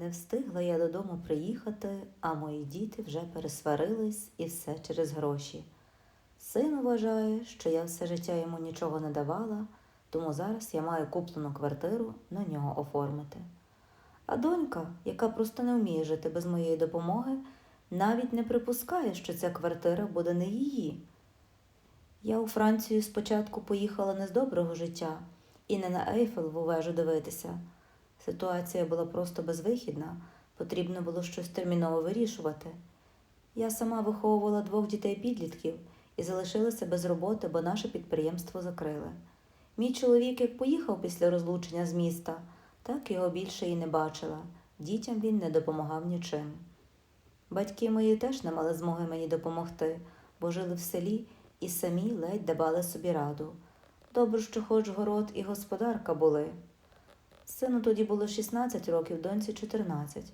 Не встигла я додому приїхати, а мої діти вже пересварились і все через гроші. Син вважає, що я все життя йому нічого не давала, тому зараз я маю куплену квартиру на нього оформити. А донька, яка просто не вміє жити без моєї допомоги, навіть не припускає, що ця квартира буде не її. Я у Францію спочатку поїхала не з доброго життя і не на Ейфелеву вежу дивитися. Ситуація була просто безвихідна, потрібно було щось терміново вирішувати. Я сама виховувала двох дітей-підлітків і залишилася без роботи, бо наше підприємство закрили. Мій чоловік як поїхав після розлучення з міста, так його більше і не бачила. Дітям він не допомагав нічим. Батьки мої теж не мали змоги мені допомогти, бо жили в селі і самі ледь давали собі раду. Добре, що хоч город і господарка були. Сину тоді було 16 років, доньці 14.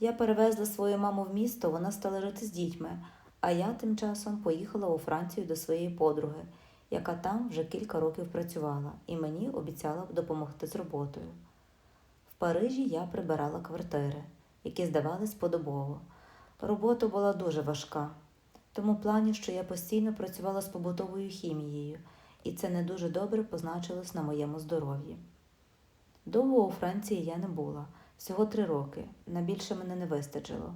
Я перевезла свою маму в місто, вона стала жити з дітьми, а я тим часом поїхала у Францію до своєї подруги, яка там вже кілька років працювала, і мені обіцяла допомогти з роботою. В Парижі я прибирала квартири, які здавались подобово. Робота була дуже важка, тому плані, що я постійно працювала з побутовою хімією, і це не дуже добре позначилось на моєму здоров'ї. Довго у Франції я не була, всього три роки. На більше мене не вистачило.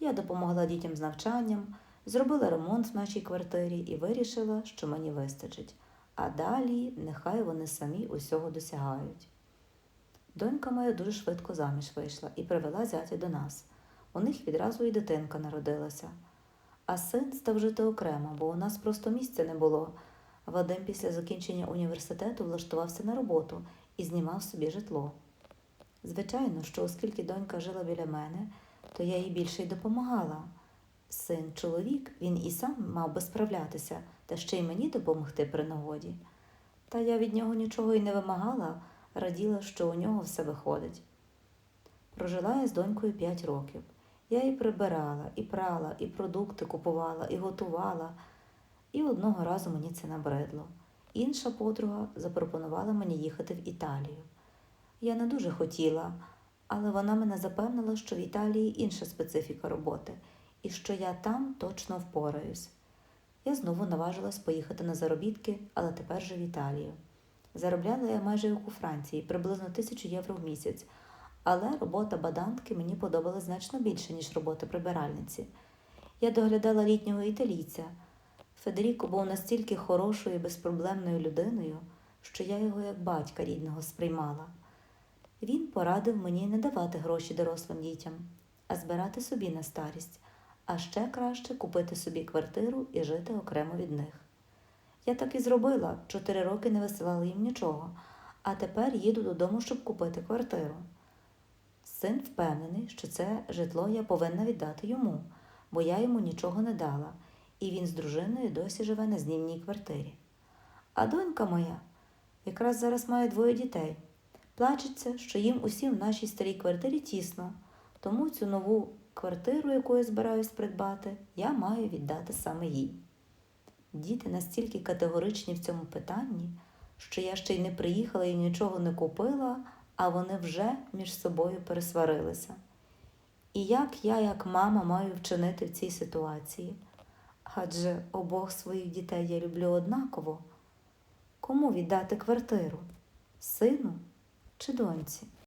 Я допомогла дітям з навчанням, зробила ремонт в нашій квартирі і вирішила, що мені вистачить. А далі нехай вони самі усього досягають. Донька моя дуже швидко заміж вийшла і привела зятя до нас. У них відразу і дитинка народилася. А син став жити окремо, бо у нас просто місця не було. Вадим після закінчення університету влаштувався на роботу і знімав собі житло. Звичайно, що оскільки донька жила біля мене, то я їй більше й допомагала. Син чоловік, він і сам мав би справлятися, та ще й мені допомогти при нагоді. Та я від нього нічого й не вимагала, раділа, що у нього все виходить. Прожила я з донькою п'ять років. Я і прибирала, і прала, і продукти купувала, і готувала. І одного разу мені це набридло. Інша подруга запропонувала мені їхати в Італію. Я не дуже хотіла, але вона мене запевнила, що в Італії інша специфіка роботи і що я там точно впораюсь. Я знову наважилась поїхати на заробітки, але тепер же в Італію. Заробляла я майже як у Франції, приблизно тисячу євро в місяць, але робота бадантки мені подобалась значно більше, ніж робота прибиральниці. Я доглядала літнього італійця. Федеріко був настільки хорошою і безпроблемною людиною, що я його як батька рідного сприймала. Він порадив мені не давати гроші дорослим дітям, а збирати собі на старість, а ще краще купити собі квартиру і жити окремо від них. Я так і зробила, чотири роки не висилала їм нічого, а тепер їду додому, щоб купити квартиру. Син впевнений, що це житло я повинна віддати йому, бо я йому нічого не дала, і він з дружиною досі живе на знімній квартирі. А донька моя якраз зараз має двоє дітей. Плачеться, що їм усім в нашій старій квартирі тісно, тому цю нову квартиру, яку я збираюсь придбати, я маю віддати саме їй. Діти настільки категоричні в цьому питанні, що я ще й не приїхала і нічого не купила, а вони вже між собою пересварилися. І як я, як мама, маю вчинити в цій ситуації? Адже обох своїх дітей я люблю однаково. Кому віддати квартиру? Сину чи доньці?